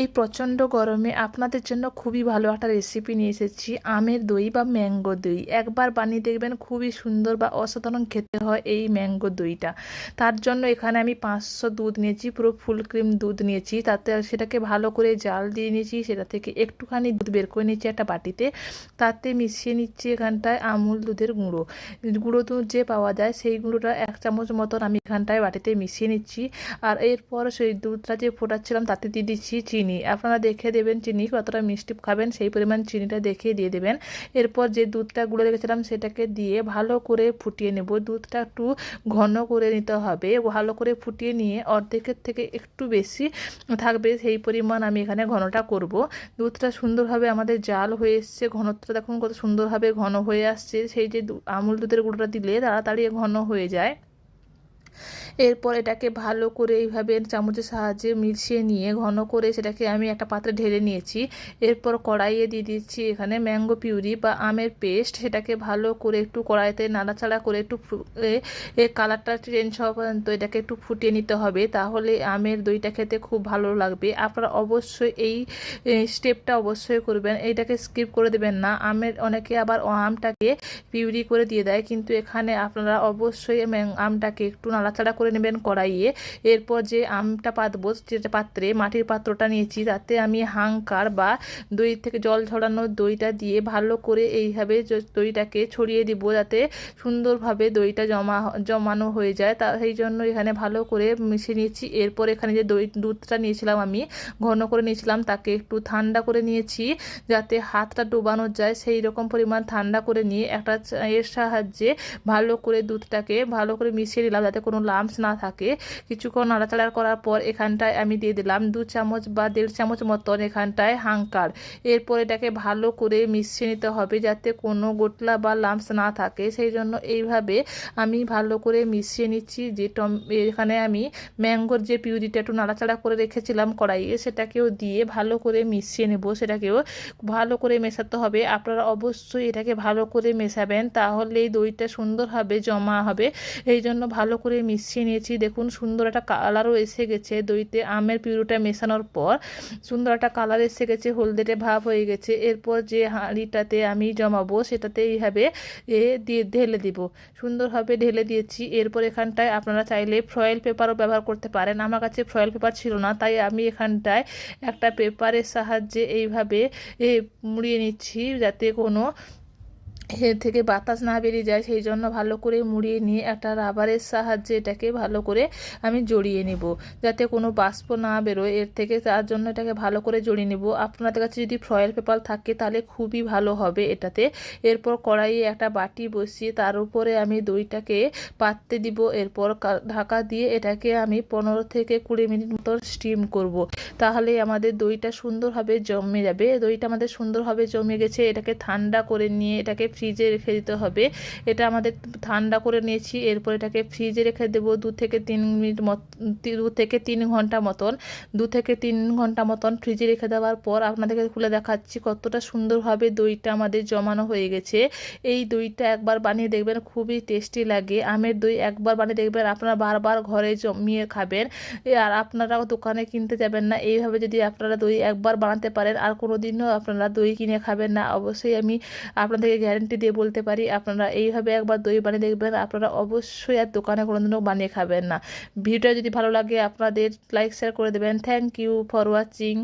এই প্রচণ্ড গরমে আপনাদের জন্য খুবই ভালো একটা রেসিপি নিয়ে এসেছি। আমের দই বা ম্যাঙ্গো দই। একবার বানিয়ে দেখবেন খুবই সুন্দর বা অসাধারণ খেতে হয় এই ম্যাঙ্গো দইটা। তার জন্য এখানে আমি পাঁচশো দুধ নিয়েছি, পুরো ফুল ক্রিম দুধ নিয়েছি। তাতে সেটাকে ভালো করে জাল দিয়ে নিয়েছি, সেটা থেকে একটুখানি দুধ বের করে নিচ্ছি একটা বাটিতে। তাতে মিশিয়ে নিচ্ছি এখানটায় আমুল দুধের গুঁড়ো। গুঁড়ো দুধ যে পাওয়া যায় সেই গুঁড়োটা এক চামচ মতন আমি এখানটায় বাটিতে মিশিয়ে নিচ্ছি। আর এরপর সেই দুধটা যে ফোটাচ্ছিলাম তাতে দিয়ে দিচ্ছি চিনি। আপনারা দেখে দেবেন চিনি কতটা মিষ্টি খাবেন, সেই পরিমাণ চিনিটা দেখে দিয়ে দেবেন। এরপর যে দুধটা গুঁড়ো রেখেছিলাম সেটাকে দিয়ে ভালো করে ফুটিয়ে নেব। দুধটা একটু ঘন করে নিতে হবে। ভালো করে ফুটিয়ে নিয়ে অর্ধেকের থেকে একটু বেশি থাকবে সেই পরিমাণ আমি এখানে ঘনটা করব। দুধটা সুন্দরভাবে আমাদের জাল হয়ে এসছে। ঘনত্বটা দেখুন কত সুন্দরভাবে ঘন হয়ে আসছে। সেই যে আমুল দুধের গুঁড়োটা দিলে তাড়াতাড়ি ঘন হয়ে যায়। এরপর এটাকে ভালো করে এইভাবে চামচের সাহায্যে মিশিয়ে নিয়ে ঘন করে সেটাকে আমি একটা পাত্রে ঢেলে নিয়েছি। এরপর কড়াইয়ে দিয়ে দিচ্ছি এখানে ম্যাঙ্গো পিউরি বা আমের পেস্ট। সেটাকে ভালো করে একটু কড়াইতে নাড়াচাড়া করে একটু কালারটা চেঞ্জ হওয়া পর্যন্ত এটাকে একটু ফুটিয়ে নিতে হবে। তাহলে আমের দইটা খেতে খুব ভালো লাগবে। আপনারা অবশ্যই এই স্টেপটা অবশ্যই করবেন। এইটাকে স্কিপ করে দেবেন না। আমের অনেকে আবার আমটাকে পিউরি করে দিয়ে দেয়। কিন্তু এখানে আপনারা অবশ্যই আমটাকে একটু নাড়াচাড়া করে নেবেন কড়াইয়ে। এরপর যে আমটা পাতবো, যেটা পাত্রে, মাটির পাত্রটা নিয়েছি, তাতে আমি হাঙ্কার বা দই থেকে জল ঝরানো দইটা দিয়ে ভালো করে এইভাবে দইটাকে ছড়িয়ে দিব যাতে সুন্দরভাবে দইটা জমা জমানো হয়ে যায়। তা, সেই জন্য এখানে ভালো করে মিশিয়ে নিয়েছি। এরপর এখানে যে দই, দুধটা নিয়েছিলাম আমি, ঘন করে নিয়েছিলাম, তাকে একটু ঠান্ডা করে নিয়েছি যাতে হাতটা ডোবানো যায়। সেই রকম পরিমাণ ঠান্ডা করে নিয়ে একটা এর সাহায্যে ভালো করে দুধটাকে ভালো করে মিশিয়ে নিলাম যাতে কোনো লাম্পস না থাকে। কিছুক্ষণ নাড়াচাড়া করার পর এখানটায় আমি দিয়ে দিলাম দু চামচ বা দেড় চামচ মতন এখানটায় হাঙ্কার। এরপর এটাকে ভালো করে মিশিয়ে নিতে হবে যাতে কোনো গোটলা বা লাম্পস না থাকে। সেই জন্য এইভাবে আমি ভালো করে মিশিয়ে নিচ্ছি যে টম, এখানে আমি ম্যাঙ্গোর যে পিউরিটা একটু নাড়াচাড়া করে রেখেছিলাম কড়াইয়ে, সেটাকেও দিয়ে ভালো করে মিশিয়ে নেব। সেটাকেও ভালো করে মেশাতে হবে। আপনারা অবশ্যই এটাকে ভালো করে মেশাবেন তাহলে এই দইটা সুন্দরভাবে জমা হবে। এই জন্য ভালো করে মিশিয়ে নিয়েছি। দেখুন, সুন্দর একটা কালারও এসে গেছে। দইতে আমের পিউরিটা মেশানোর পর সুন্দর একটা কালার এসে গেছে, হলদেটে ভাব হয়ে গেছে। এরপর যে হাঁড়িটাতে আমি জমাবো, সেটাতে এইভাবে এ দিয়ে ঢেলে দিব। সুন্দরভাবে ঢেলে দিয়েছি। এরপর এখানটায় আপনারা চাইলে ফয়েল পেপারও ব্যবহার করতে পারেন। আমার কাছে ফয়েল পেপার ছিল না, তাই আমি এখানটায় একটা পেপারের সাহায্যে এইভাবে মুড়িয়ে নিচ্ছি, যাতে কোনো এর থেকে বাতাস না বেরিয়ে যায়, সেই জন্য ভালো করে মুড়িয়ে নিয়ে একটা রাবারের সাহায্যে এটাকে ভালো করে আমি জড়িয়ে নেব। যাতে কোনো বাষ্প না বেরোয়, এর থেকে তার জন্য এটাকে ভালো করে জড়িয়ে নেব। আপনাদের কাছে যদি ফয়েল পেপার থাকে, তাহলে খুবই ভালো হবে এটাতে। এরপর কড়াইয়ে একটা বাটি বসিয়ে তার উপরে আমি দইটাকে পাততে দিব। এরপর ঢাকা দিয়ে এটাকে আমি পনেরো থেকে কুড়ি মিনিট মতো স্টিম করব। তাহলে আমাদের দইটা সুন্দরভাবে জমে যাবে। দইটা আমাদের সুন্দরভাবে জমে গেছে, এটাকে ঠান্ডা করে নিয়ে এটাকে ফ্রিজে রেখে দিতে হবে। এটা আমাদের ঠান্ডা করে নিয়েছি, এরপর এটাকে ফ্রিজে রেখে দেবো দু থেকে তিন মিনিট মত, দু থেকে তিন ঘণ্টা মতন। দু থেকে তিন ঘণ্টা মতন ফ্রিজে রেখে দেওয়ার পর আপনাদেরকে খুলে দেখাচ্ছি কতটা সুন্দরভাবে দইটা আমাদের জমানো হয়ে গেছে। এই দইটা একবার বানিয়ে দেখবেন, খুবই টেস্টি লাগে। আমের দই একবার বানিয়ে দেখবেন, আপনারা বারবার ঘরে জমিয়ে খাবেন। আর আপনারাও দোকানে কিনতে যাবেন না। এইভাবে যদি আপনারা দই একবার বানাতে পারেন, আর কোনো দিনও আপনারা দই কিনে খাবেন না। অবশ্যই আমি আপনাদেরকে গ্যারেন্টি দিয়ে বলতে পারি, আপনারা এইভাবে একবার দই বানিয়ে দেখবেন, আপনারা অবশ্যই আর দোকানে কোনোদিনও বানিয়ে খাবেন না। ভিডিওটা যদি ভালো লাগে, আপনাদের লাইক শেয়ার করে দেবেন। Thank you for watching